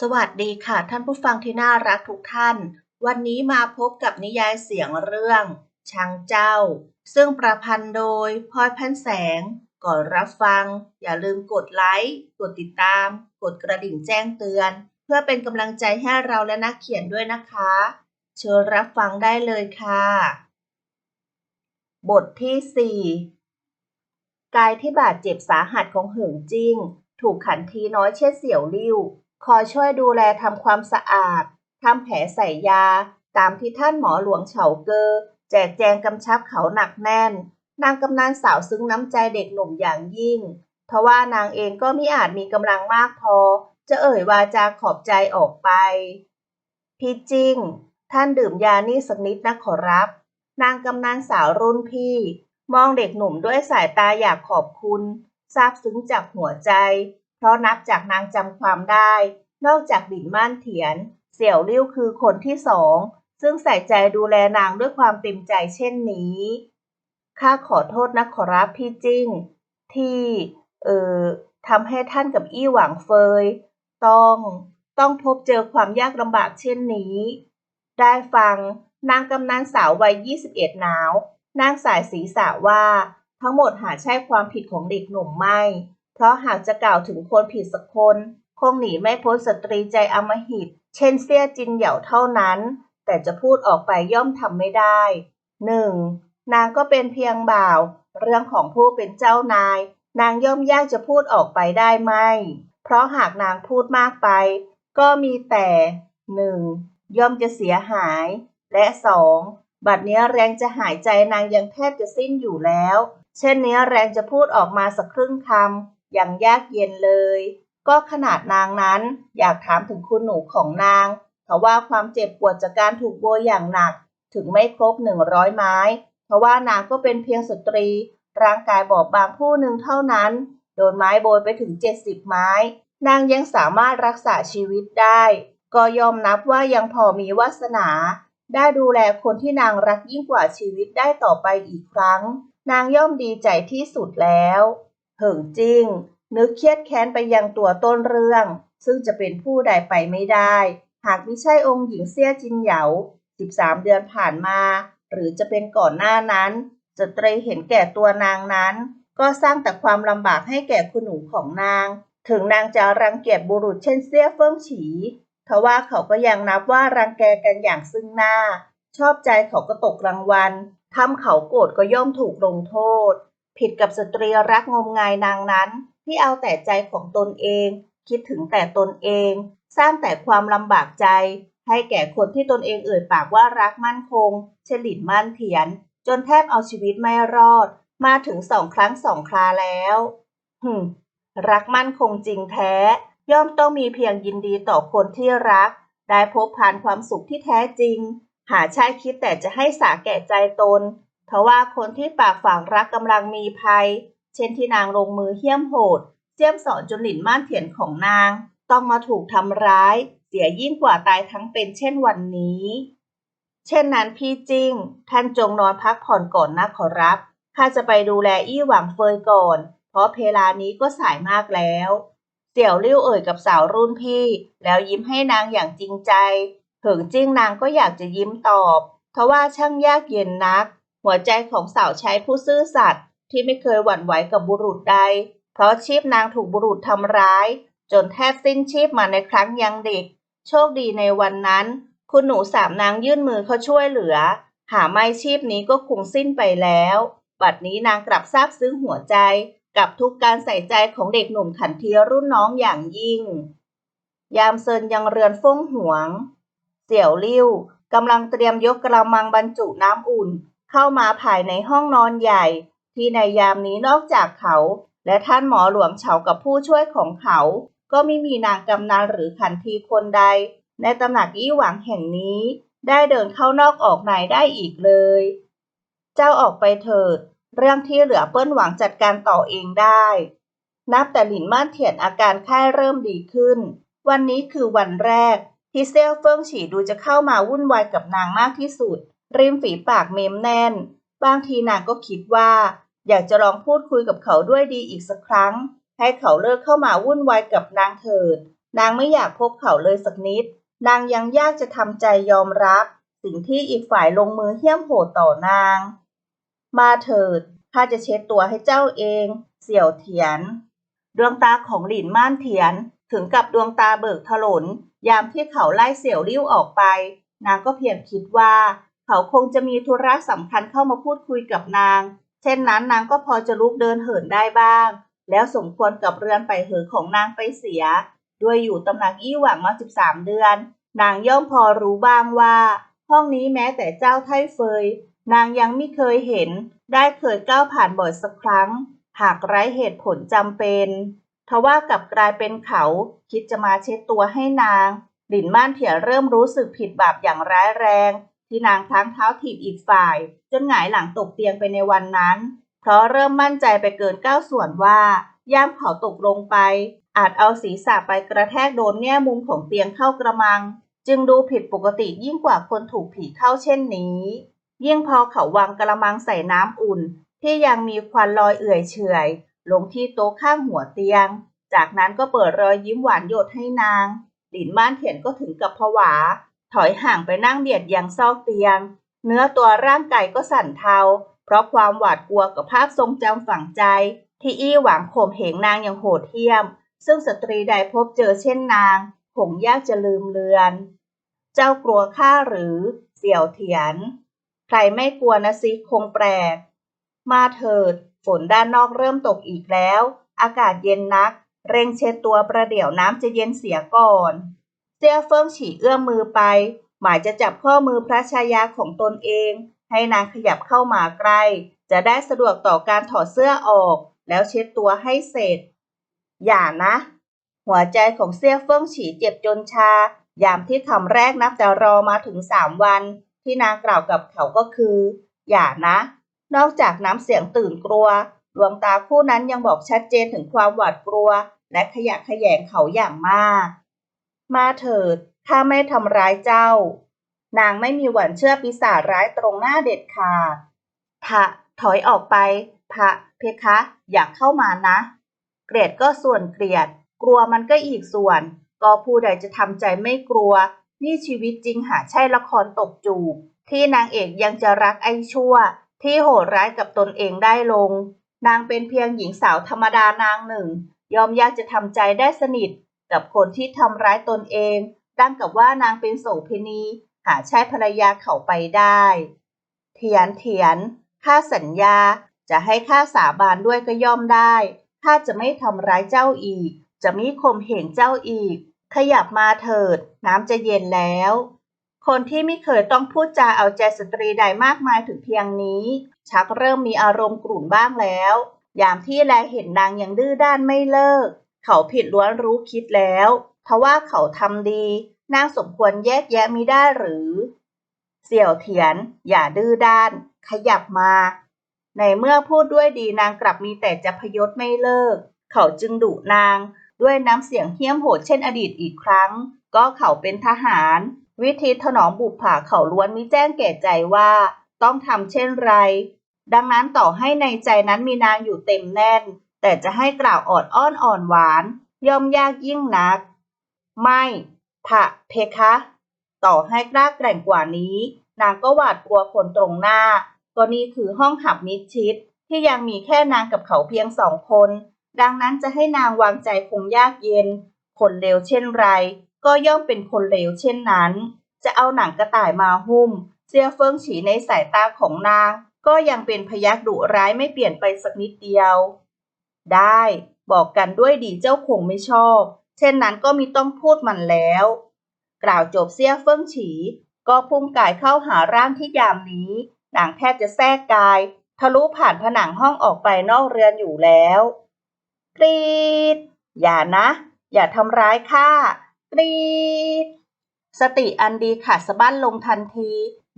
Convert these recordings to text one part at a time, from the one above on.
สวัสดีค่ะท่านผู้ฟังที่น่ารักทุกท่าน วันนี้มาพบกับนิยายเสียงเรื่องช้างเจ้า ซึ่งประพันธ์โดยพลอยพันแสง ก่อนรับฟัง อย่าลืมกดไลค์กดติดตาม กดกระดิ่งแจ้งเตือน เพื่อเป็นกำลังใจให้เราและนักเขียนด้วยนะคะ เชิญรับฟังได้เลยค่ะ บทที่ 4 กายที่บาดเจ็บสาหัสของหิงจิ้ง ถูกขันทีน้อยเช่นเสี่ยวลิ่ว คอยช่วยดูแลทำความสะอาด ทำแผลใส่ยา ตามที่ท่านหมอหลวงเฉาเกอ แจกแจงกำชับเขาหนักแน่น นางกำนันสาวซึ้งน้ำใจเด็กหนุ่มอย่างยิ่ง ทว่านางเองก็มิอาจมีกำลังมากพอ จะเอ่ยวาจาขอบใจออกไป พี่จิ้ง ท่านดื่มยานี่สักนิดนะขอรับ นางกำนันสาวรุ่นพี่ มองเด็กหนุ่มด้วยสายตาอยากขอบคุณซาบซึ้งจากหัวใจ ราะนับจากนางจำความได้ นอกจากบิ่นม่านเถียน เสี่ยวลิ้วคือคนที่สอง ซึ่งใส่ใจดูแลนางด้วยความเต็มใจเช่นนี้ข้าขอโทษนะขอรับพี่จิ้ง ที่เอ่อทำให้ท่านกับอี้หวังเฟย ต้องต้องพบเจอความยากลำบากเช่นนี้ ได้ฟังนางกำนันสาววัย 21 หนาวนางสายศีรษะว่า ทั้งหมดหาใช่ความผิดของเด็กหนุ่มไม่ เพราะหากจะกล่าวถึงคนผิดสักคน คงหนีไม่พ้นสตรีใจอมหิต เช่นเสี้ยจินเหย่าเท่านั้น แต่จะพูดออกไปย่อมทำไม่ได้หนึ่งนางก็เป็นเพียงบ่าว เรื่องของผู้เป็นเจ้านาย นางย่อมยากจะพูดออกไปได้ไหม เพราะหากนางพูดมากไป ก็มีแต่หนึ่งย่อมจะเสียหาย และสองบัดนี้แรงจะหายใจนางยังแทบจะสิ้นอยู่แล้ว เช่นนี้แรงจะพูดออกมาสักครึ่งคำ อย่างยากเย็นเลย ก็ขนาดนางนั้นอยากถามถึงคุณหนูของนางเพราะว่าความเจ็บปวดจากการถูกโบยอย่างหนัก ถึงไม่ครบหนึ่งร้อยไม้ เพราะว่านางก็เป็นเพียงสตรี ร่างกายบอบบางผู้หนึ่งเท่านั้น โดนไม้โบยไปถึงเจ็ดสิบไม้ นางยังสามารถรักษาชีวิตได้ ก็ยอมนับว่ายังพอมีวาสนา ได้ดูแลคนที่นางรักยิ่งกว่าชีวิตได้ต่อไปอีกครั้ง นางย่อมดีใจที่สุดแล้ว เหิงจิ้ง นึกเครียดแค้นไปยังตัวต้นเรื่อง ซึ่งจะเป็นผู้ใดไปไม่ได้ หากไม่ใช่องค์หญิงเซี่ยจินเหยา13 เดือนผ่านมา หรือจะเป็นก่อนหน้านั้นสตรีเห็นแก่ตัวนางนั้น ก็สร้างแต่ความลำบากให้แก่คุณหนูของนาง ถึงนางจะรังเกียจบุรุษเช่นเซี่ยเฟิ่งฉีทว่าเขาก็ยังนับว่ารังแกกันอย่างซึ่งหน้า ชอบใจเขาก็ตกรางวัลทำเขาโกรธก็ย่อมถูกลงโทษ ผิดกับสตรีรักงมงายนางนั้น ที่เอาแต่ใจของตนเอง คิดถึงแต่ตนเอง สร้างแต่ความลำบากใจ ให้แก่คนที่ตนเองเอ่ยปากว่ารักมั่นคง เฉลินมั่นเถียน จนแทบเอาชีวิตไม่รอด มาถึงสองครั้งสองคราแล้วหึรักมั่นคงจริงแท้ ย่อมต้องมีเพียงยินดีต่อคนที่รัก ได้พบผ่านความสุขที่แท้จริง หาใช่คิดแต่จะให้สาแก่ใจตนทว่าคนที่ปากฝังรักกำลังมีภัย เช่นที่นางลงมือเหี้ยมโหดเจียมสอนจนหลินม่านเถียนของนาง ต้องมาถูกทำร้าย เสียยิ่งกว่าตายทั้งเป็นเช่นวันนี้ เช่นนั้นพี่จิ้ง ท่านจงนอนพักผ่อนก่อนนะขอรับข้าจะไปดูแลอี้หวังเฟยก่อน เพราะเพลานี้ก็สายมากแล้วเสี่ยวลิ้วเอ่ยกับสาวรุ่นพี่ แล้วยิ้มให้นางอย่างจริงใจเหิงจิ้งนางก็อยากจะยิ้มตอบ ทว่าช่างยากเย็นนัก หัวใจของสาวใช้ผู้ซื่อสัตย์ ที่ไม่เคยหวั่นไหวกับบุรุษใด เพราะชีพนางถูกบุรุษทำร้าย จนแทบสิ้นชีพมาในครั้งยังเด็ก โชคดีในวันนั้น คุณหนูสามนางยื่นมือเขาช่วยเหลือ หาไม่ชีพนี้ก็คงสิ้นไปแล้ว บัดนี้นางกลับซาบซึ้งหัวใจกับทุกการใส่ใจของเด็กหนุ่มขันทีรุ่นน้องอย่างยิ่ง ยามเซินยังเรือนฟงหวง เสี่ยวลิ้วกำลังเตรียมยกกระมังบรรจุน้ำอุ่น เข้ามาภายในห้องนอนใหญ่ ที่ในยามนี้นอกจากเขา และท่านหมอหลวงเฉากับผู้ช่วยของเขา ก็ไม่มีนางกำนันหรือขันทีคนใด ในตำหนักอี้หวังแห่งนี้ ได้เดินเข้านอกออกในได้อีกเลย เจ้าออกไปเถิด เรื่องที่เหลือเปิ้นหวังจัดการต่อเองได้ นับแต่หลินม่านเถียนอาการไข้เริ่มดีขึ้น วันนี้คือวันแรกที่เซี่ยวเฟิงฉีดูจะเข้ามาวุ่นวายกับนางมากที่สุด ริมฝีปากเมมแน่น บางทีนางก็คิดว่า อยากจะลองพูดคุยกับเขาด้วยดีอีกสักครั้ง ให้เขาเลิกเข้ามาวุ่นวายกับนางเถิด นางไม่อยากพบเขาเลยสักนิด นางยังยากจะทำใจยอมรับ สิ่งที่อีกฝ่ายลงมือเหี้ยมโหดต่อนาง มาเถิดข้าจะเช็ดตัวให้เจ้าเอง เสี่ยวเถียน ดวงตาของหลินม่านเถียนถึงกับดวงตาเบิกถลน ยามที่เขาไล่เสี่ยวริ้วออกไป นางก็เพียงคิดว่า เขาคงจะมีธุระสำคัญเข้ามาพูดคุยกับนาง เช่นนั้นนางก็พอจะลุกเดินเหินได้บ้าง แล้วสมควรกับเรือนไปเหอของนางไปเสีย ด้วยอยู่ตำหนักอี้หวังมา 13 เดือน นางย่อมพอรู้บ้างว่า ห้องนี้แม้แต่เจ้าไทเฟย นางยังไม่เคยเห็น ได้เคยก้าวผ่านบ่อยสักครั้ง หากไร้เหตุผลจำเป็นทว่ากับกลายเป็นเขา คิดจะมาเช็ดตัวให้นาง หลินม่านเถียเริ่มรู้สึกผิดบาปอย่างร้ายแรง ที่นางพลั้งเท้าถีบอีกฝ่าย จนหงายหลังตกเตียงไปในวันนั้น เพราะเริ่มมั่นใจไปเกินเก้าส่วนว่า ย่ามเขาตกลงไป อาจเอาศีรษะไปกระแทกโดนแง่มุมของเตียงเข้ากระมัง จึงดูผิดปกติยิ่งกว่าคนถูกผีเข้าเช่นนี้ ยิ่งพอเขาวางกระมังใส่น้ำอุ่น ที่ยังมีควันลอยเอื่อยเฉยลงที่โต๊ะข้างหัวเตียง จากนั้นก็เปิดรอยยิ้มหวานหยดให้นาง หลินม่านเถียนก็ถึงกับผวา ถอยห่างไปนั่งเบียดยังซอกเตียง เนื้อตัวร่างกายก็สั่นเทา เพราะความหวาดกลัวกับภาพทรงจำฝังใจ ที่อี้หวังข่มเหงนางอย่างโหดเหี้ยม ซึ่งสตรีใดพบเจอเช่นนางคงยากจะลืมเลือน เจ้ากลัวข้าหรือ เสี่ยวเถียน ใครไม่กลัวนะซิคงแปลก มาเถิด ฝนด้านนอกเริ่มตกอีกแล้ว อากาศเย็นนัก เร่งเช็ดตัวประเดี๋ยวน้ำจะเย็นเสียก่อน เสี่ยเฟิงฉี่เอื้อมมือไป หมายจะจับข้อมือพระชายาของตนเอง ให้นางขยับเข้ามาใกล้ จะได้สะดวกต่อการถอดเสื้อออก แล้วเช็ดตัวให้เสร็จ อย่านะ หัวใจของเสี่ยเฟิงฉีเจ็บจนชา ยามที่คำแรกนับแต่รอมาถึงสามวัน ที่นางกล่าวกับเขาก็คือ อย่านะ นอกจากน้ำเสียงตื่นกลัวดวงตาคู่นั้นยังบอกชัดเจนถึงความหวาดกลัว และขยะแขยงเขาอย่างมาก มาเถิด ข้าไม่ทำร้ายเจ้า นางไม่มีหวันเชื่อปีศาจร้ายตรงหน้าเด็ดขาด พระ ถอยออกไป พระ เพคะ อยากเข้ามานะ เกลียดก็ส่วนเกลียด กลัวมันก็อีกส่วน ก็ผู้ใดจะทำใจไม่กลัว นี่ชีวิตจริงหาใช่ละครตกจูบ ที่นางเอกยังจะรักไอ้ชั่ว ที่โหดร้ายกับตนเองได้ลง นางเป็นเพียงหญิงสาวธรรมดานางหนึ่ง ยอมยากจะทำใจได้สนิท กับคนที่ทำร้ายตนเองดังกับว่านางเป็นโสเภณีหาใช่ภรรยาเขาไปได้ เถียนเถียนข้าสัญญาจะให้ข้าสาบานด้วยก็ย่อมได้ข้าจะไม่ทำร้ายเจ้าอีก จะมิข่มเหงเจ้าอีก ขยับมาเถิด น้ำจะเย็นแล้ว คนที่ไม่เคยต้องพูดจาเอาใจสตรีใดมากมายถึงเพียงนี้ ชักเริ่มมีอารมณ์กลุ่นบ้างแล้ว ยามที่แลเห็นนางยังดื้อด้านไม่เลิก เขาผิดล้วนรู้คิดแล้วทว่าเขาทำดีนางสมควรแยกแยะมิได้หรือ เสี่ยวเถียน อย่าดื้อด้าน ขยับมา ในเมื่อพูดด้วยดีนางกลับมีแต่จะพยศไม่เลิก เขาจึงดุนางด้วยน้ำเสียงเหี้ยมโหดเช่นอดีตอีกครั้ง ก็เขาเป็นทหาร วิธีถนอมบุปผาเขาล้วนมิแจ้งแก่ใจว่า ต้องทำเช่นไร ดังนั้นต่อให้ในใจนั้นมีนางอยู่เต็มแน่น แต่จะให้กล่าวออดอ้อนอ่อนหวาน ย่อมยากยิ่งนัก ไม่พะเพคะ ต่อให้กล้าแกร่งกว่านี้ นางก็หวาดกลัวคนตรงหน้า ก็นี่คือห้องหับมิดชิด ที่ยังมีแค่นางกับเขาเพียงสองคน ดังนั้นจะให้นางวางใจคงยากเย็น คนเลวเช่นไร ก็ย่อมเป็นคนเลวเช่นนั้น จะเอาหนังกระต่ายมาหุ้มเสียเฟิงฉีในสายตาของนาง ก็ยังเป็นพยักดุร้ายไม่เปลี่ยนไปสักนิดเดียว ได้ บอกกันด้วยดีเจ้าคงไม่ชอบ เช่นนั้นก็มีต้องพูดมันแล้ว กล่าวจบเสี้ยเฟิงฉี ก็พุ่งกายเข้าหาร่างที่ยามนี้นางแทบจะแทรกกาย ทะลุผ่านผนังห้องออกไปนอกเรือนอยู่แล้วกรีด อย่านะ อย่าทำร้ายข้ากรีด สติอันดีขาดสะบั้นลงทันที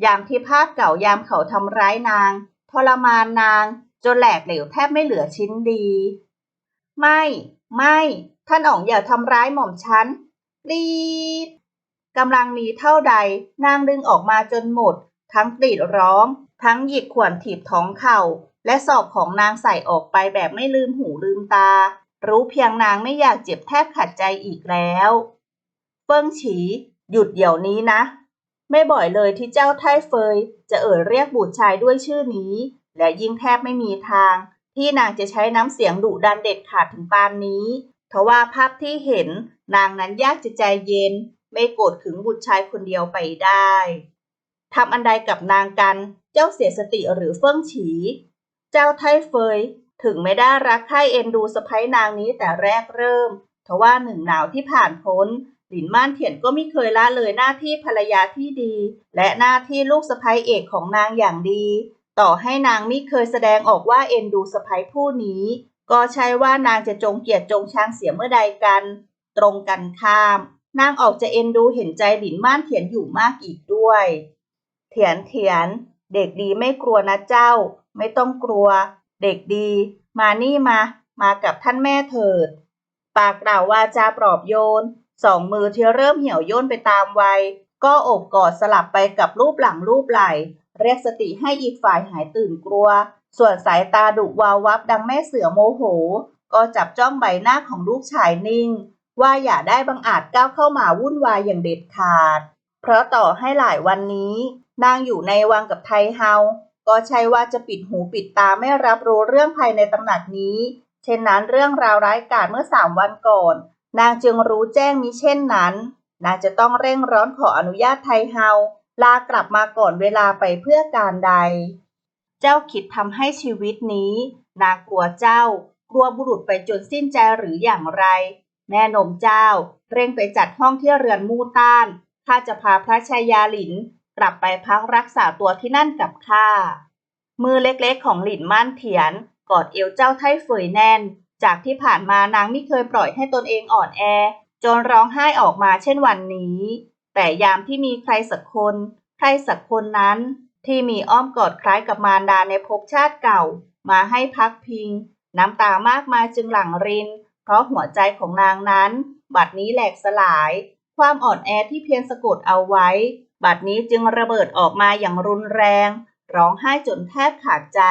ยามที่ภาพเก่ายามเขาทำร้ายนาง ทรมานนาง จนแหลกเหลวแทบไม่เหลือชิ้นดี ไม่ ไม่ ท่านอ๋องอย่าทำร้ายหม่อมฉันรีดกำลังมีเท่าใดนางดึงออกมาจนหมด ทั้งกรีดร้อง ทั้งหยิกขวนถีบท้องเข่า และศอกของนางใส่ออกไปแบบไม่ลืมหูลืมตา รู้เพียงนางไม่อยากเจ็บแทบขัดใจอีกแล้วเฟิ่งฉีหยุดเดี๋ยวนี้นะ ไม่บ่อยเลยที่เจ้าไท่เฟย จะเอ่ยเรียกบุตรชายด้วยชื่อนี้ และยิ่งแทบไม่มีทาง ที่นางจะใช้น้ำเสียงดุดันเด็ดขาดถึงปานนี้ ทว่าภาพที่เห็นนางนั้นยากจะใจเย็น ไม่โกรธถึงบุตรชายคนเดียวไปได้ทำอันใดกับนางกันเจ้าเสียสติหรือเฟิ่องฉี เจ้าไท่เฟย ถึงไม่ได้รักใคร่เอ็นดูสะพ้ยนางนี้แต่แรกเริ่มทว่าหนึ่งหนาวที่ผ่านพ้นหลินม่านเถียนก็ไม่เคยละเลยหน้าที่ภรรยาที่ดี และหน้าที่ลูกสะพ้ยเอกของนางอย่างดี ต่อให้นางไม่เคยแสดงออกว่าเอ็นดูสะพ้ยผู้นี้ ก็ใช่ว่านางจะจงเกลียดจงชังเสียเมื่อใดกัน ตรงกันข้าม นางออกจะเอ็นดูเห็นใจหลินม่านเถียนอยู่มากอีกด้วย เถียนเถียน เด็กดีไม่กลัวนะเจ้า ไม่ต้องกลัว เด็กดี มานี่มา มากับท่านแม่เถิด ปากกล่าววาจาปลอบโยน สองมือที่เริ่มเหี่ยวย่นไปตามวัยก็โอบกอดสลับไปกับรูปหลังรูปไหล เรียกสติให้อีกฝ่ายหายตื่นกลัว ส่วนสายตาดุวาววับดังแม่เสือโมโห ก็จับจ้องใบหน้าของลูกชายนิ่ง ว่าอย่าได้บังอาจก้าวเข้ามาวุ่นวายอย่างเด็ดขาด เพราะต่อให้หลายวันนี้ นางอยู่ในวังกับไทเฮา ก็ใช่ว่าจะปิดหูปิดตาไม่รับรู้เรื่องภายในตำหนักนี้ เช่นนั้นเรื่องราวร้ายกาจเมื่อสามวันก่อน นางจึงรู้แจ้งมิเช่นนั้นนางจะต้องเร่งร้อนขออนุญาตไทเฮา ลากลับมาก่อนเวลาไปเพื่อการใด เจ้าคิดทำให้ชีวิตนี้นางกลัวเจ้ากลัวบุรุษไปจนสิ้นใจหรืออย่างไร แม่นมเจ้า เร่งไปจัดห้องที่เรือนมู่ต้านข้าจะพาพระชายาหลิน กลับไปพักรักษาตัวที่นั่นกับข้ามือเล็กๆของหลินม่านเถียน กอดเอวเจ้าไท่เฟยแน่น จากที่ผ่านมานางไม่เคยปล่อยให้ตนเองอ่อนแอ จนร้องไห้ออกมาเช่นวันนี้ แต่ยามที่มีใครสักคน ใครสักคนนั้น ที่มีอ้อมกอดคล้ายกับมารดาในภพชาติเก่า มาให้พักพิง น้ำตามากมายจึงหลั่งริน เพราะหัวใจของนางนั้น บัดนี้แหลกสลาย ความอ่อนแอที่เพียงสะกดเอาไว้ บัดนี้จึงระเบิดออกมาอย่างรุนแรง ร้องไห้จนแทบขาดใจ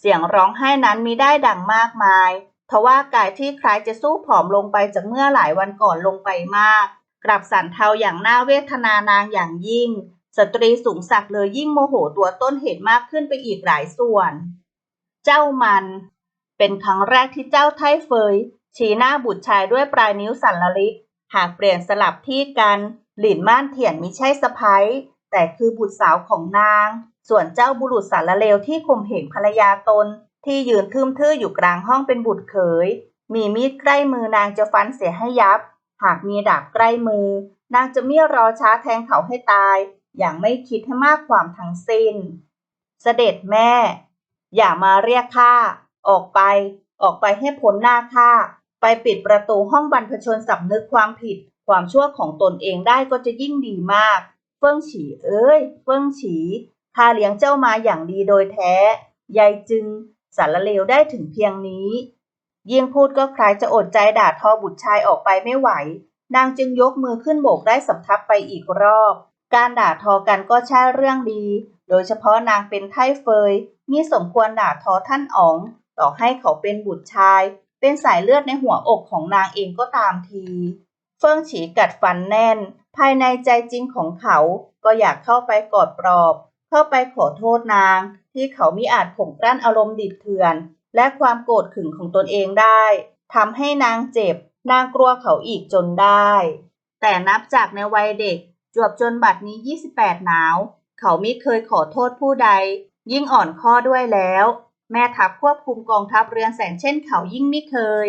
เสียงร้องไห้นั้นมีได้ดังมากมายทว่ากายที่คล้ายจะสู้ผอมลงไปจากเมื่อหลายวันก่อนลงไปมาก กลับสั่นเทาอย่างน่าเวทนานางอย่างยิ่ง สตรีสูงสักดิ์เลยยิ่งโมโหตัวต้นเหตุมากขึ้นไปอีกหลายส่วน เจ้ามัน เป็นครั้งแรกที่เจ้าไทเฟย ชี้หน้าบุตรชายด้วยปลายนิ้วสันละลิก หากเปลี่ยนสลับที่กัน หลินม่านเถียนมิใช่สะพ้ยแต่คือบุตรสาวของนาง ส่วนเจ้าบุรุษสารเลวที่ข่มเหงภรรยาตน ที่ยืนทึมทื่ออยู่กลางห้องเป็นบุตรเขย มีมีดใกล้มือนางจะฟันเสียให้ยับ หากมีดาบใกล้มือ นางจะไม่รอช้าแทงเขาให้ตาย อย่างไม่คิดให้มากความทั้งสิ้น เสด็จแม่ อย่ามาเรียกข้าออกไป ออกไปให้พ้นหน้าข้าไปปิดประตูห้องบรรพชนสำนึกความผิด ความชั่วของตนเองได้ก็จะยิ่งดีมาก เฟิ่งฉีเอ้ย เฟิ่งฉีข้าเลี้ยงเจ้ามาอย่างดีโดยแท้ ยายจึงสารเลวได้ถึงเพียงนี้ ยิ่งพูดก็คล้ายจะอดใจด่าทอบุตรชายออกไปไม่ไหว นางจึงยกมือขึ้นโบกได้สำทับไปอีกรอบ การด่าทอกันก็ใช่เรื่องดี โดยเฉพาะนางเป็นไท่เฟย มีสมควรด่าทอท่านอ๋อง ต่อให้เขาเป็นบุตรชาย เป็นสายเลือดในหัวอกของนางเองก็ตามที เฟิ่งฉีกัดฟันแน่น ภายในใจจริงของเขา ก็อยากเข้าไปกอดปลอบ เข้าไปขอโทษนาง ที่เขามิอาจข่มกลั้นอารมณ์ดิบเถื่อน และความโกรธขึงของตนเองได้ทำให้นางเจ็บนางกลัวเขาอีกจนได้ แต่นับจากในวัยเด็กจวบจนบัดนี้ 28 หนาว เขาไม่เคยขอโทษผู้ใด ยิ่งอ่อนข้อด้วยแล้ว แม่ทัพควบคุมกองทัพเรือนแสนเช่นเขายิ่งไม่เคย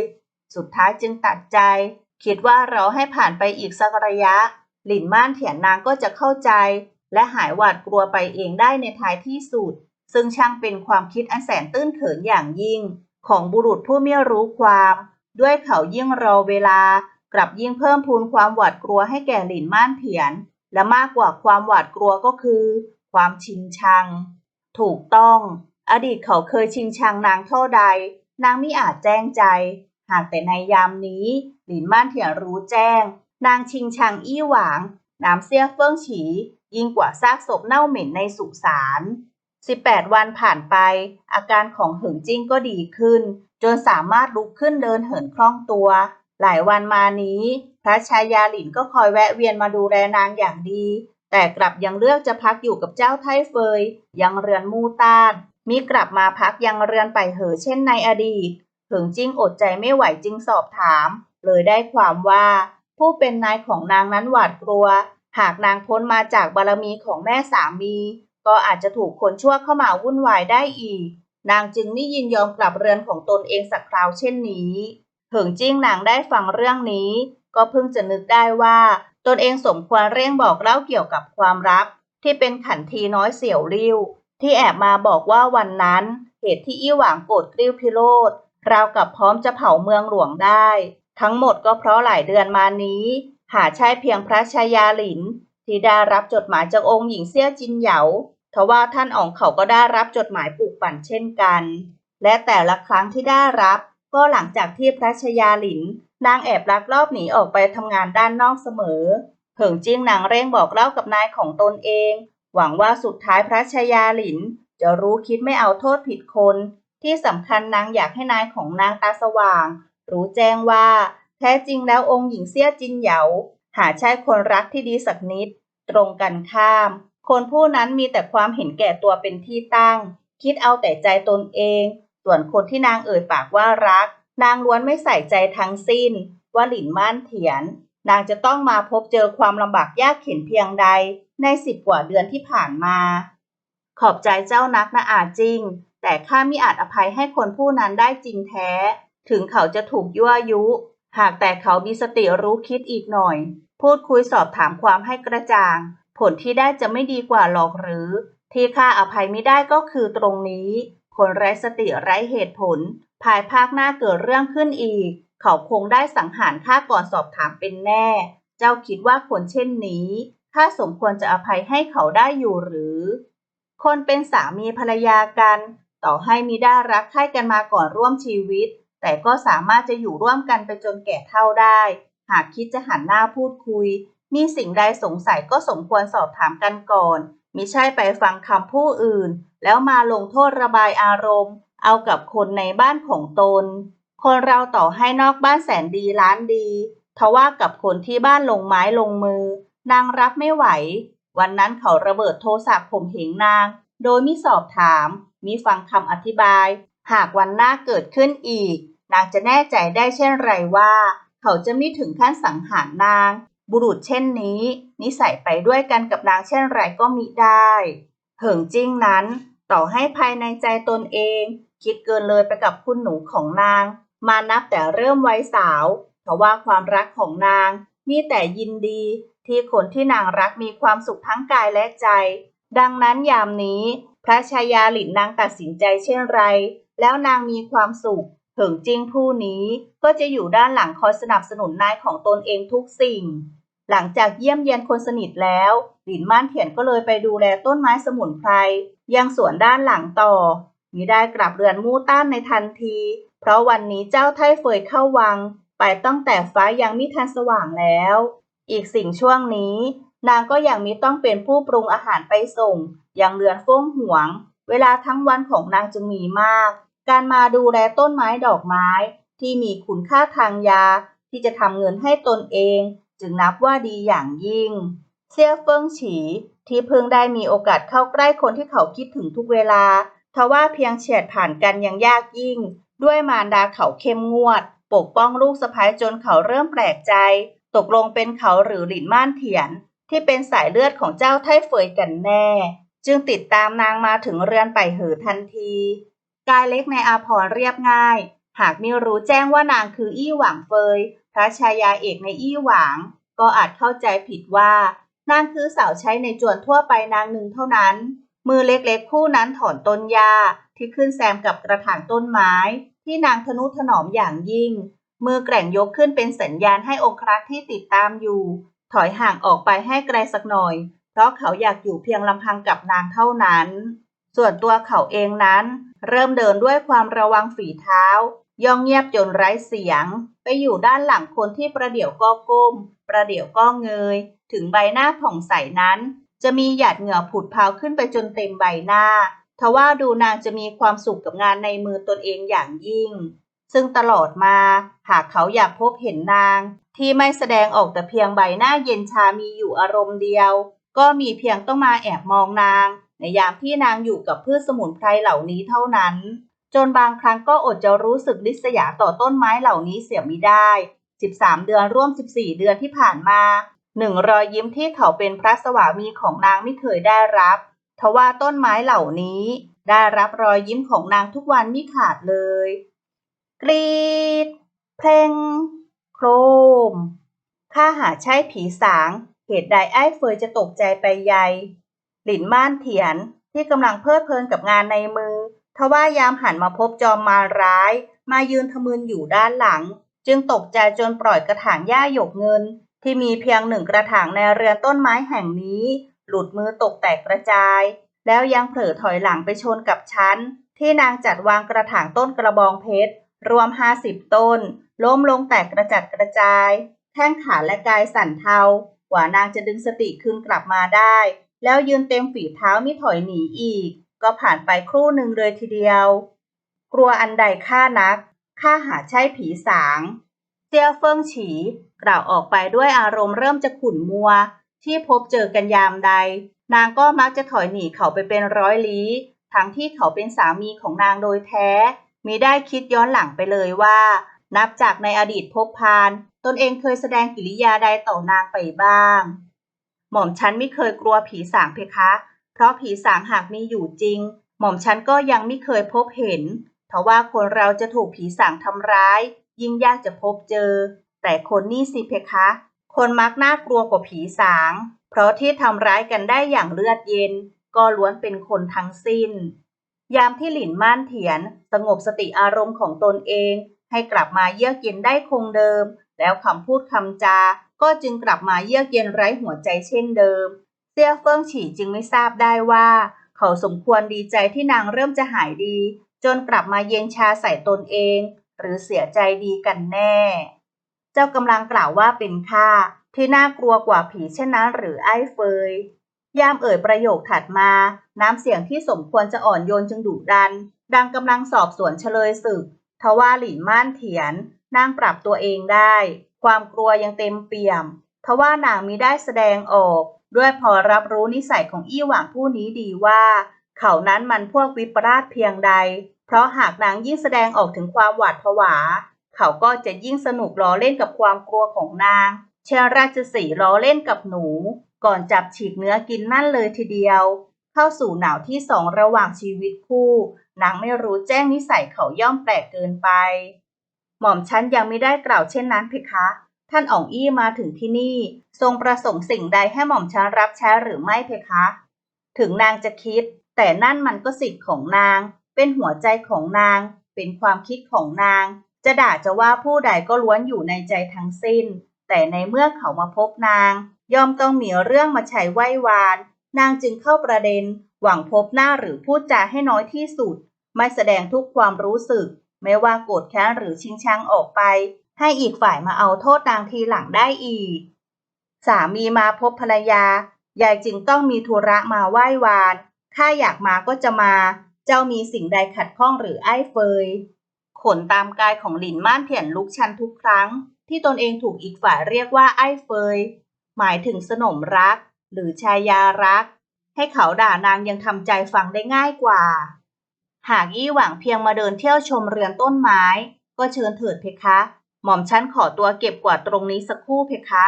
สุดท้ายจึงตัดใจ คิดว่าเราให้ผ่านไปอีกสักระยะ หลินม่านเถียนนางก็จะเข้าใจ และหายหวาดกลัวไปเองได้ในท้ายที่สุด ซึ่งช่างเป็นความคิดอันแสนตื้นเขินอย่างยิ่ง ของบุรุษผู้ไม่รู้ความ ด้วยเขายิ่งรอเวลากลับยิ่งเพิ่มพูนความหวาดกลัวให้แก่หลินม่านเถียน และมากกว่าความหวาดกลัวก็คือ ความชิงชัง ถูกต้อง อดีตเขาเคยชิงชังนางเท่าใด นางมิอาจแจ้งใจ หากแต่ในยามนี้ หลินม่านเถียนรู้แจ้ง นางชิงชังอี้หวาง น้ำเสียเฟิ่องฉี ยิ่งกว่าซากศพเน่าเหม็นในสุสาน 18วันผ่านไป อาการของเหิงจิ้งก็ดีขึ้น จนสามารถลุกขึ้นเดินเหินคล่องตัว หลายวันมานี้ พระชายาหลินก็คอยแวะเวียนมาดูแลนางอย่างดี แต่กลับยังเลือกจะพักอยู่กับเจ้าไทเฟย ยังเรือนมูตานมิกลับมาพักยังเรือนไปเหอเช่นในอดีตเผิงจิ้งอดใจไม่ไหวจึงสอบถาม เลยได้ความว่า ผู้เป็นนายของนางนั้นหวาดกลัว หากนางพ้นมาจากบารมีของแม่สามี ก็อาจจะถูกคนชั่วเข้ามาวุ่นวายได้อีก นางจึงไม่ยินยอมกลับเรือนของตนเองสักคราวเช่นนี้เผิงจิ้งนางได้ฟังเรื่องนี้ ก็เพิ่งจะนึกได้ว่า ตนเองสมควรเร่งบอกเล่าเกี่ยวกับความรัก ที่เป็นขันทีน้อยเสี่ยวริ้ว ที่แอบมาบอกว่าวันนั้น เหตุที่อี้หวางโกรธกริ้วพิโรธราวกับพร้อมจะเผาเมืองหลวงได้ ทั้งหมดก็เพราะหลายเดือนมานี้ หาใช่เพียงพระชายาหลิน ที่ได้รับจดหมายจากองค์หญิงเซี่ยจินเหยาทว่าท่านอ๋องเขาก็ได้รับจดหมายปลูกปั่นเช่นกัน และแต่ละครั้งที่ได้รับ ก็หลังจากที่พระชายาหลินนางแอบลักลอบหนีออกไปทำงานด้านนอกเสมอเผิงจิ้งนางเร่งบอกเล่ากับนายของตนเอง หวังว่าสุดท้ายพระชายาหลิน จะรู้คิดไม่เอาโทษผิดคน ที่สำคัญนางอยากให้นายของนางตาสว่าง รู้แจ้งว่า แท้จริงแล้วองค์หญิงเซี่ยจินเหยา หาใช่คนรักที่ดีสักนิด ตรงกันข้าม คนผู้นั้นมีแต่ความเห็นแก่ตัวเป็นที่ตั้ง คิดเอาแต่ใจตนเอง ส่วนคนที่นางเอ่ยปากว่ารัก นางล้วนไม่ใส่ใจทั้งสิ้น ว่าหลินม่านเถียน นางจะต้องมาพบเจอความลำบากยากเข็นเพียงใด ในสิบกว่าเดือนที่ผ่านมา ขอบใจเจ้านักนะอาจริง แต่ข้ามิอาจอภัยให้คนผู้นั้นได้จริงแท้ ถึงเขาจะถูกยั่วยุ หากแต่เขามีสติรู้คิดอีกหน่อย พูดคุยสอบถามความให้กระจ่าง ผลที่ได้จะไม่ดีกว่าหรอกหรือ ที่ข้าอภัยไม่ได้ก็คือตรงนี้ คนไร้สติไร้เหตุผล ภายภาคหน้าเกิดเรื่องขึ้นอีก เขาคงได้สังหารข้าก่อนสอบถามเป็นแน่ เจ้าคิดว่าคนเช่นนี้ข้าสมควรจะอภัยให้เขาได้อยู่หรือ คนเป็นสามีภรรยากัน ต่อให้มีได้รักใคร่กันมาก่อนร่วมชีวิต แต่ก็สามารถจะอยู่ร่วมกันไปจนแก่เฒ่าได้ หากคิดจะหันหน้าพูดคุย มีสิ่งใดสงสัยก็สมควรสอบถามกันก่อน มิใช่ไปฟังคำผู้อื่น แล้วมาลงโทษระบายอารมณ์ เอากับคนในบ้านของตน คนเราต่อให้นอกบ้านแสนดีล้านดีทว่ากับคนที่บ้านลงไม้ลงมือ นางรับไม่ไหว วันนั้นเขาระเบิดโทรศัพท์ผมเหงนาง โดยมิสอบถาม มิฟังคำอธิบาย หากวันหน้าเกิดขึ้นอีก นางจะแน่ใจได้เช่นไรว่า เขาจะไม่ถึงขั้นสังหารนาง บุรุษเช่นนี้ นิสัยไปด้วยกันกับนางเช่นไรก็มิได้เหิงจิ้งนั้น ต่อให้ภายในใจตนเอง คิดเกินเลยไปกับคุณหนูของนาง มานับแต่เริ่มวัยสาวเพราะว่าความรักของนาง มีแต่ยินดี ที่คนที่นางรักมีความสุขทั้งกายและใจ ดังนั้นยามนี้ พระชายาหลินนางตัดสินใจเช่นไร แล้วนางมีความสุขเหิงจิ้งผู้นี้ก็จะอยู่ด้านหลังคอยสนับสนุนนายของตนเองทุกสิ่ง หลังจากเยี่ยมเยียนคนสนิทแล้วหลินม่านเถียนก็เลยไปดูแลต้นไม้สมุนไพรยังสวนด้านหลังต่อมิได้กลับเรือนมู่ต้านในทันที เพราะวันนี้เจ้าไทเฟยเข้าวัง ไปตั้งแต่ฟ้ายังมิทันสว่างแล้ว อีกสิ่งช่วงนี้ นางก็ยังมิต้องเป็นผู้ปรุงอาหารไปส่งยังเรือนฟ้งหวง เวลาทั้งวันของนางจึงมีมาก การมาดูแลต้นไม้ดอกไม้ ที่มีคุณค่าทางยา ที่จะทำเงินให้ตนเอง จึงนับว่าดีอย่างยิ่ง เซี่ยเฟิงฉีที่เพิ่งได้มีโอกาสเข้าใกล้คนที่เขาคิดถึงทุกเวลาทว่าเพียงเฉียดผ่านกันยังยากยิ่ง ด้วยมารดาเขาเข้มงวด ปกป้องลูกสะพ้ายจนเขาเริ่มแปลกใจ ตกลงเป็นเขาหรือหลินม่านเถียน ที่เป็นสายเลือดของเจ้าไทเฟยกันแน่ จึงติดตามนางมาถึงเรือนไปเหอทันที กายเล็กในอาพรเรียบง่าย หากมิรู้แจ้งว่านางคืออี้หวางเฟย พระชายาเอกในอี้หวางก็อาจเข้าใจผิดว่า นางคือสาวใช้ในจวนทั่วไปนางหนึ่งเท่านั้น มือเล็กๆคู่นั้นถอนต้นหญ้าที่ขึ้นแซมกับกระถางต้นไม้ ที่นางทนุถนอมอย่างยิ่ง มือแกร่งยกขึ้นเป็นสัญญาณให้องครักษ์ที่ติดตามอยู่ ถอยห่างออกไปให้ไกลสักหน่อย เพราะเขาอยากอยู่เพียงลำพังกับนางเท่านั้น ส่วนตัวเขาเองนั้น เริ่มเดินด้วยความระวังฝีเท้า ย่องเงียบจนไร้เสียง ไปอยู่ด้านหลังคนที่ประเดี๋ยวก็ก้ม ประเดี๋ยวก็เงย ถึงใบหน้าผ่องใสนั้น จะมีหยาดเหงื่อผุดพาวขึ้นไปจนเต็มใบหน้าทว่าดูนางจะมีความสุขกับงานในมือตนเองอย่างยิ่ง ซึ่งตลอดมาหากเขาอยากพบเห็นนาง ที่ไม่แสดงออกแต่เพียงใบหน้าเย็นชามีอยู่อารมณ์เดียว ก็มีเพียงต้องมาแอบมองนาง ในยามที่นางอยู่กับพืชสมุนไพรเหล่านี้เท่านั้น จนบางครั้งก็อดจะรู้สึกริษยาต่อต้นไม้เหล่านี้เสียไม่ได้ 13 เดือนร่วม 14 เดือนที่ผ่านมาหนึ่งรอยยิ้มที่เขาเป็นพระสวามีของนางไม่เคยได้รับทว่าต้นไม้เหล่านี้ ได้รับรอยยิ้มของนางทุกวันไม่ขาดเลย กรีด เพลง โครม ข้าหาใช่ผีสาง เหตุใดไอ้เฟยจะตกใจไปใหญ่ หลินม่านเถียนที่กำลังเพลิดเพลินกับงานในมือทว่ายามหันมาพบจอมมาร้าย มายืนทะมึนอยู่ด้านหลัง จึงตกใจจนปล่อยกระถางหญ้าหยกเงิน ที่มีเพียงหนึ่งกระถางในเรือนต้นไม้แห่งนี้ หลุดมือตกแตกกระจาย แล้วยังเผลอถอยหลังไปชนกับชั้น ที่นางจัดวางกระถางต้นกระบองเพชร รวมห้าสิบต้น ล้มลงแตกกระจัดกระจาย แข้งขาและกายสั่นเทากว่านางจะดึงสติคืนกลับมาได้ แล้วยืนเต็มฝีเท้ามิถอยหนีอีก ก็ผ่านไปครู่หนึ่งเลยทีเดียว กลัวอันใดข้านักข้าหาใช่ผีสางเจียเฟิงฉี กล่าวออกไปด้วยอารมณ์เริ่มจะขุ่นมัว ที่พบเจอกันยามใด นางก็มักจะถอยหนีเขาไปเป็นร้อยลี้ ทั้งที่เขาเป็นสามีของนางโดยแท้มิได้คิดย้อนหลังไปเลยว่า นับจากในอดีตพบพาน ตนเองเคยแสดงกิริยาใดต่อนางไปบ้าง หม่อมฉันไม่เคยกลัวผีสางเพคะ เพราะผีสางหากมีอยู่จริง หม่อมฉันก็ยังไม่เคยพบเห็นทว่าคนเราจะถูกผีสางทำร้าย ยิ่งยากจะพบเจอ แต่คนนี่สิเพคะ คนมักน่ากลัวกว่าผีสาง เพราะที่ทำร้ายกันได้อย่างเลือดเย็น ก็ล้วนเป็นคนทั้งสิ้น ยามที่หลินม่านเถียน สงบสติอารมณ์ของตนเอง ให้กลับมาเยือกเย็นได้คงเดิม แล้วคำพูดคำจา ก็จึงกลับมาเยือกเย็นไร้หัวใจเช่นเดิม เซี่ยเฟิงฉี่จึงไม่ทราบได้ว่า เขาสมควรดีใจที่นางเริ่มจะหายดี จนกลับมาเย็นชาใส่ตนเอง หรือเสียใจดีกันแน่ เจ้ากำลังกล่าวว่าเป็นข้าที่น่ากลัวกว่าผีเช่นนั้นหรือไอ้เฟย ยามเอ่ยประโยคถัดมา น้ำเสียงที่สมควรจะอ่อนโยนจึงดุดัน ดังกำลังสอบสวนเฉลยศึกทว่าหลินม่านเถียนนางปรับตัวเองได้ ความกลัวยังเต็มเปี่ยม ทว่านางมิได้แสดงออก ด้วยพอรับรู้นิสัยของอี้หว่างผู้นี้ดีว่า เขานั้นมันพวกวิปราชเพียงใด เพราะหากนางยิ่งแสดงออกถึงความหวาดผวา เขาก็จะยิ่งสนุกล้อเล่นกับความกลัวของนาง เชราชสีล้อเล่นกับหนู ก่อนจับฉีกเนื้อกินนั่นเลยทีเดียว เข้าสู่หนาวที่สองระหว่างชีวิตคู่นางไม่รู้แจ้งนิสัยเขาย่อมแปลกเกินไป หม่อมฉันยังไม่ได้กล่าวเช่นนั้นเพคะ ท่านอ่องอี้มาถึงที่นี่ ทรงประสงค์สิ่งใดให้หม่อมฉันรับใช้หรือไม่เพคะ ถึงนางจะคิด แต่นั่นมันก็สิทธิ์ของนาง เป็นหัวใจของนาง เป็นความคิดของนาง จะด่าจะว่าผู้ใดก็ล้วนอยู่ในใจทั้งสิ้น แต่ในเมื่อเขามาพบนาง ย่อมต้องมีเรื่องมาใช้ไหว้วาน นางจึงเข้าประเด็น หวังพบหน้าหรือพูดจาให้น้อยที่สุด ไม่แสดงทุกความรู้สึก ไม่ว่าโกรธแค้นหรือชิงชังออกไป ให้อีกฝ่ายมาเอาโทษนางทีหลังได้อีก สามีมาพบภรรยา ยายจึงต้องมีธุระมาไหว้วานข้าอยากมาก็จะมา เจ้ามีสิ่งใดขัดข้องหรือไอ้เฟย ขนตามกายของหลินม่านเถียนลุกชันทุกครั้ง ที่ตนเองถูกอีกฝ่ายเรียกว่าไอ้เฟย หมายถึงสนมรัก หรือชายารัก ให้เขาด่านางยังทำใจฟังได้ง่ายกว่า หากยี่หวังเพียงมาเดินเที่ยวชมเรือนต้นไม้ ก็เชิญเถิดเพคะ หม่อมฉันขอตัวเก็บกวาดตรงนี้สักครู่เพคะ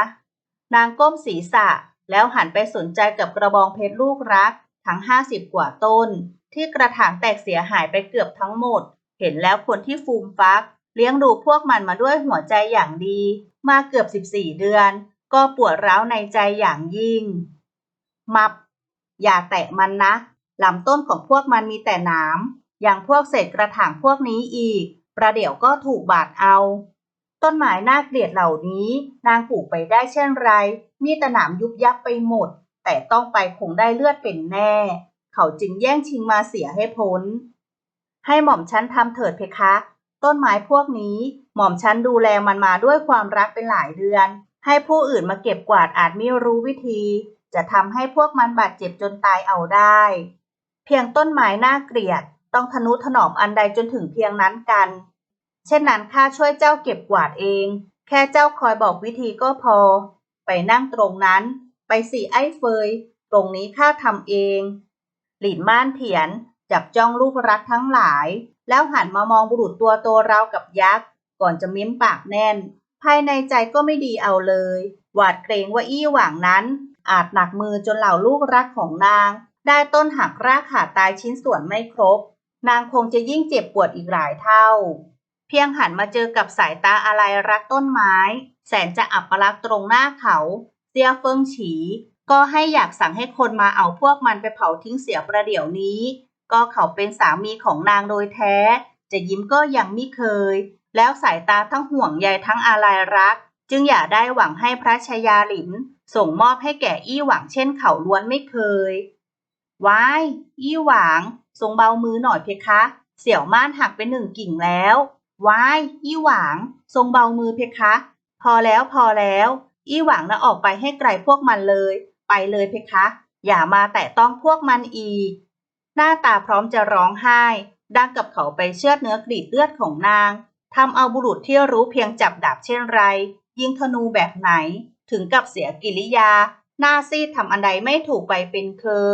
นางก้มศีรษะแล้วหันไปสนใจกับกระบองเพชรลูกรัก ทั้งห้าสิบกว่าต้น ที่กระถางแตกเสียหายไปเกือบทั้งหมด เห็นแล้วคนที่ฟูมฟัก เลี้ยงดูพวกมันมาด้วยหัวใจอย่างดี มาเกือบสิบสี่เดือน ก็ปวดร้าวในใจอย่างยิ่ง มับ อย่าแตะมันนะลำต้นของพวกมันมีแต่หนาม อย่างพวกเศษกระถางพวกนี้อีก ประเดี๋ยวก็ถูกบาดเอา ต้นไม้น่าเกลียดเหล่านี้ นางปลูกไปได้เช่นไร มีต่หนามยุบยับไปหมด แต่ต้องไปคงได้เลือดเป็นแน่ เขาจึงแย่งชิงมาเสียให้พ้น ให้หม่อมฉันทำเถิดเพคะ ต้นไม้พวกนี้ หม่อมฉันดูแลมันมาด้วยความรักเป็นหลายเดือน ให้ผู้อื่นมาเก็บกวาดอาจไม่รู้วิธี จะทำให้พวกมันบาดเจ็บจนตายเอาได้ เพียงต้นไม้น่าเกลียด ต้องทนุถนอมอันใดจนถึงเพียงนั้นกัน เช่นนั้นข้าช่วยเจ้าเก็บกวาดเอง แค่เจ้าคอยบอกวิธีก็พอ ไปนั่งตรงนั้น ไปสิไอ้เฟย ตรงนี้ข้าทำเอง หลินม่านเถียนจับจ้องลูกรักทั้งหลาย แล้วหันมามองบุรุษตัวโตราวกับยักษ์ ก่อนจะมิ้มปากแน่น ภายในใจก็ไม่ดีเอาเลย หวาดเกรงว่าอี้หว่างนั้น อาจหนักมือจนเหล่าลูกรักของนาง ได้ต้นหักรากขาดตายชิ้นส่วนไม่ครบ นางคงจะยิ่งเจ็บปวดอีกหลายเท่า เพียงหันมาเจอกับสายตาอะไรรักต้นไม้ แสนจะอับปลักตรงหน้าเขาเสียเฟิงฉี ก็ให้อยากสั่งให้คนมาเอาพวกมันไปเผาทิ้งเสียประเดี๋ยวนี้ ก็เขาเป็นสามีของนางโดยแท้ จะยิ้มก็ยังไม่เคย แล้วสายตาทั้งห่วงใยทั้งอาลัยรัก จึงอย่าได้หวังให้พระชายาหลิน ส่งมอบให้แก่อี้หวังเช่นเขาล้วนไม่เคย วายอี้หวางทรงเบามือหน่อยเพคะ เสี่ยวม่านหักไปหนึ่งกิ่งแล้ววายอี้หวาง ทรงเบามือเพคะ พอแล้วพอแล้วอี้หวางนะออกไปให้ไกลพวกมันเลย ไปเลยเพคะ อย่ามาแตะต้องพวกมันอีก หน้าตาพร้อมจะร้องไห้ ดังกับเขาไปเชือดเนื้อกรีดเลือดของนางทำเอาบุรุษที่รู้เพียงจับดาบเช่นไร ยิงธนูแบบไหน ถึงกับเสียกิริยา หน้าซีดทำอันใดไม่ถูกไปเป็นเคอ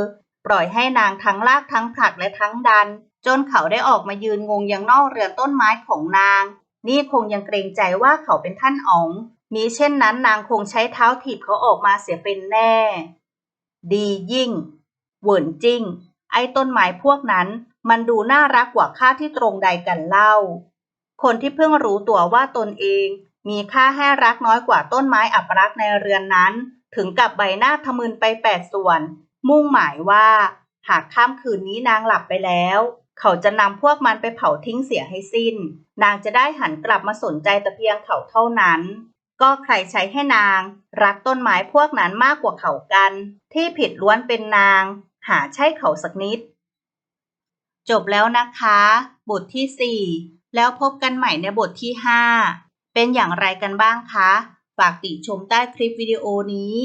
ปล่อยให้นางทั้งลากทั้งผลักและทั้งดัน จนเขาได้ออกมายืนงงยังนอกเรือนต้นไม้ของนาง นี่คงยังเกรงใจว่าเขาเป็นท่านอ๋องมีเช่นนั้นนางคงใช้เท้าถีบเขาออกมาเสียเป็นแน่ ดียิ่งเหวินจิ้ง ไอ้ต้นไม้พวกนั้น มันดูน่ารักกว่าข้าที่ตรงใดกันเล่า คนที่เพิ่งรู้ตัวว่าตนเอง มีค่าให้รักน้อยกว่าต้นไม้อับรักในเรือนนั้น ถึงกับใบหน้าทะมึนไปแปดส่วน มุ่งหมายว่า หากค่ำคืนนี้นางหลับไปแล้ว เขาจะนำพวกมันไปเผาทิ้งเสียให้สิ้น นางจะได้หันกลับมาสนใจแต่เพียงเขาเท่านั้น ก็ใครใช้ให้นาง รักต้นไม้พวกนั้นมากกว่าเขากัน ที่ผิดล้วนเป็นนาง หาใช่เขาสักนิด จบแล้วนะคะ บทที่ 4 แล้วพบกันใหม่ในบทที่ 5 เป็นอย่างไรกันบ้างคะฝากติชมใต้คลิปวิดีโอนี้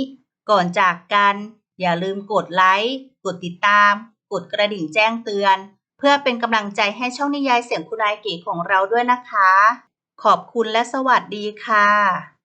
ก่อนจากกัน อย่าลืมกดไลค์ กดติดตาม กดกระดิ่งแจ้งเตือน เพื่อเป็นกำลังใจให้ช่องนิยายเสียงคุณนายเก๋ของเราด้วยนะคะ ขอบคุณและสวัสดีค่ะ